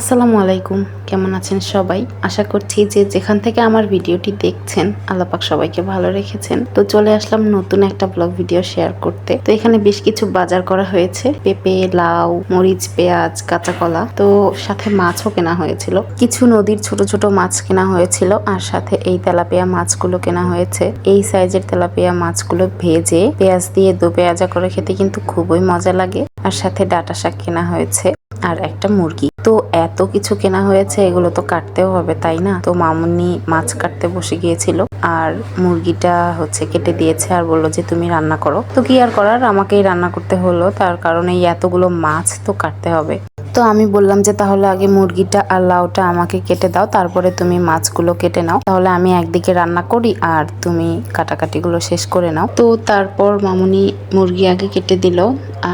আসসালামু আলাইকুম, কেমন আছেন সবাই? আশা করছি যে যেখান থেকে আমার ভিডিওটি দেখছেন, আল্লাপাক সবাইকে ভালো রেখেছেন। তো চলে আসলাম নতুন একটা ব্লগ ভিডিও শেয়ার করতে। তো এখানে বেশ কিছু বাজার করা হয়েছে। পেঁপে, লাউ, মরিচ, পেঁয়াজ কাঁচা কলা তো সাথে মাছও কেনা হয়েছিল। কিছু নদীর ছোট ছোট মাছ কেনা হয়েছিল আর সাথে এই তেলাপিয়া মাছগুলো কেনা হয়েছে। এই সাইজের তেলাপিয়া মাছগুলো ভেজে পেঁয়াজ দিয়ে দো পেঁয়াজা করে খেতে কিন্তু খুবই মজা লাগে। আর সাথে ডাটা শাক কেনা হয়েছে। আর একটা মুরগি। তো এত কিছু কেনা হয়েছে, এগুলো তো কাটতেও হবে, তাই না? তো মামুনি মাছ কাটতে বসে গিয়েছিল আর মুরগিটা হচ্ছে কেটে দিয়েছে আর বলল যে, তুমি রান্না করো। তো কি আর করার? আমাকেই রান্না করতে হলো, তার কারণে এতগুলো মাছ তো কাটতে হবে। তো আমি বললাম যে, তাহলে আগে মুরগিটা আর লাউটা আমাকে কেটে দাও, তারপরে তুমি মাছগুলো কেটে নাও। তাহলে আমি একদিকে রান্না করি আর তুমি কাটাকাটিগুলো শেষ করে নাও। তো তারপর মামুনি মুরগি আগে কেটে দিল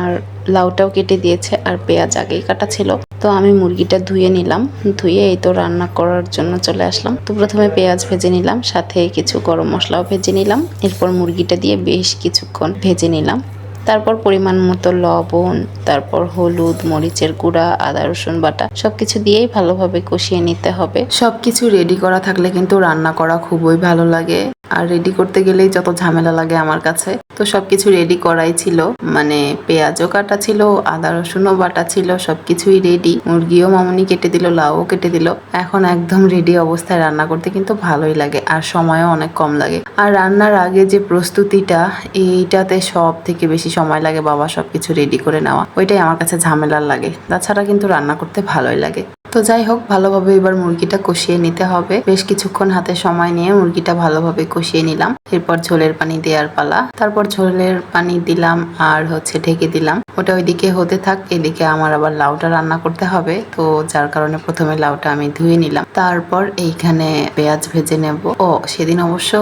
আর লাউটাও কেটে দিয়েছে আর পেঁয়াজ আগেই কাটা ছিল। তো আমি মুরগিটা ধুয়ে নিলাম। ধুয়ে এই তো রান্না করার জন্য চলে আসলাম। তো প্রথমে পেঁয়াজ ভেজে নিলাম, সাথে কিছু গরম মশলাও ভেজে নিলাম। এরপর মুরগিটা দিয়ে বেশ কিছুক্ষণ ভেজে নিলাম। তারপর পরিমাণ মতো লবণ, তারপর হলুদ, মরিচের গুঁড়া, আদা, রসুন বাটা সবকিছু দিয়েই ভালোভাবে কষিয়ে নিতে হবে। সবকিছু রেডি করা থাকলে কিন্তু রান্না করা খুবই ভালো লাগে। আর রেডি করতে গেলেই যত ঝামেলা লাগে আমার কাছে তো সবকিছু রেডি করাই ছিল। মানে পেঁয়াজও কাটা ছিল, আদা, রসুনও বাটা ছিল, সবকিছুই রেডি মুরগিও মামনি কেটে দিল, লাউও কেটে দিল। এখন একদম রেডি অবস্থায় রান্না করতে কিন্তু ভালোই লাগে আর সময়ও অনেক কম লাগে। আর রান্নার আগে যে প্রস্তুতিটা, এইটাতে সব থেকে বেশি সময় লাগে বাবা সবকিছু রেডি করে নেওয়া। ওইটাই আমার কাছে ঝামেলার লাগে। তাছাড়া কিন্তু রান্না করতে ভালোই লাগে। তো যাই হোক, ভালোভাবে এবার মুরগিটা কষিয়ে নিতে হবে। বেশ কিছুক্ষণ হাতে সময় নিয়ে মুরগিটা ভালোভাবে কষিয়ে নিলাম। এরপর ঝোলের পানি দেওয়ার পালা। তারপর ঝোলের পানি দিলাম আর হচ্ছে ঢেকে দিলাম। ওটা ওইদিকে হতে থাক, এদিকে আমার আবার লাউটা রান্না করতে হবে। তো যার কারণে প্রথমে লাউটা আমি ধুয়ে নিলাম। তারপর এইখানে পেঁয়াজ ভেজে নেব। ও, সেদিন অবশ্য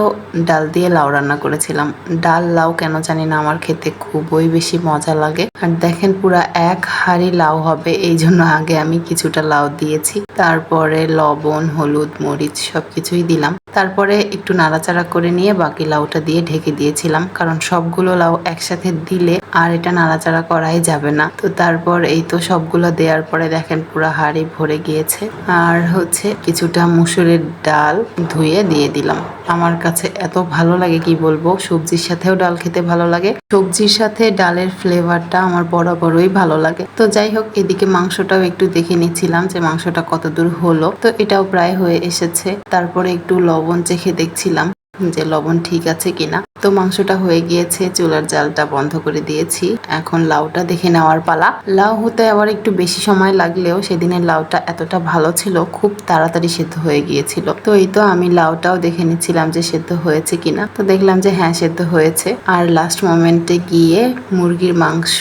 ডাল দিয়ে লাউ রান্না করেছিলাম। ডাল, লাউ কেন জানি না, আমার খেতে খুবই বেশি মজা লাগে। আর দেখেন পুরা এক হাড়ি লাউ হবে, এই জন্য আগে আমি কিছুটা লাউ দিয়েছি। তারপরে লবণ, হলুদ, মরিচ সবকিছুই দিলাম। তারপরে একটু নাড়াচাড়া করে নিয়ে বাকি লাউটা দিয়ে ঢেকে দিয়েছিলাম, কারণ সবগুলো লাউ একসাথে দিলে আর এটা নাড়াচাড়া করাই যাবে না। তো তারপর এই তো সবগুলো দেওয়ার পরে দেখেন পুরো হাড়ি ভরে গিয়েছে। আর হচ্ছে কিছুটা মুসুরের ডাল ধুয়ে দিয়ে দিলাম। আমার কাছে এত ভালো লাগে, কি বলব? সবজির সাথেও ডাল খেতে ভালো লাগে। সবজির সাথে ডালের ফ্লেভারটা আমার বরাবরই ভালো লাগে। তো যাই হোক, এদিকে মাংসটাও একটু দেখে নিচ্ছিলাম যে মাংসটা কতদূর হলো। তো এটাও প্রায় হয়ে এসেছে। তারপরে একটু লবণ চেখে দেখছিলাম। যে লবণ ঠিক আছে কিনা। তো মাংসটা হয়ে গিয়েছে, চুলার জালটা বন্ধ করে দিয়েছি। এখন লাউটা দেখে নেওয়ার পালা। লাউ হতে আবার একটু বেশি সময় লাগলেও সেদিনের লাউটা এতটা ভালো ছিল, খুব তাড়াতাড়ি সেদ্ধ হয়ে গিয়েছিল। তো এই তো আমি লাউটাও দেখে নিচ্ছিলাম যে সেদ্ধ হয়েছে কিনা। তো দেখলাম যে হ্যাঁ সেদ্ধ হয়েছে। আর লাস্ট মোমেন্টে গিয়ে মুরগির মাংস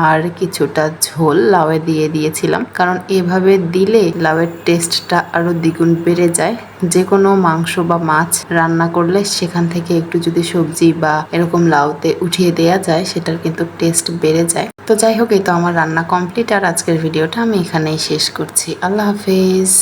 আর কিছুটা ঝোল লাউয়ে দিয়ে দিয়েছিলাম। কারণ এভাবে দিলে লাউয়ের টেস্টটা আরও দ্বিগুণ বেড়ে যায়। যে কোনো মাংস বা মাছ রান্না করলে সেখান থেকে একটু যদি সবজি বা এরকম লাউতে উঠিয়ে দেয়া যায়, সেটার কিন্তু টেস্ট বেড়ে যায়। তো যাই হোক, এই তো আমার রান্না কমপ্লিট আর আজকের ভিডিওটা আমি এখানেই শেষ করছি। আল্লাহ হাফেজ।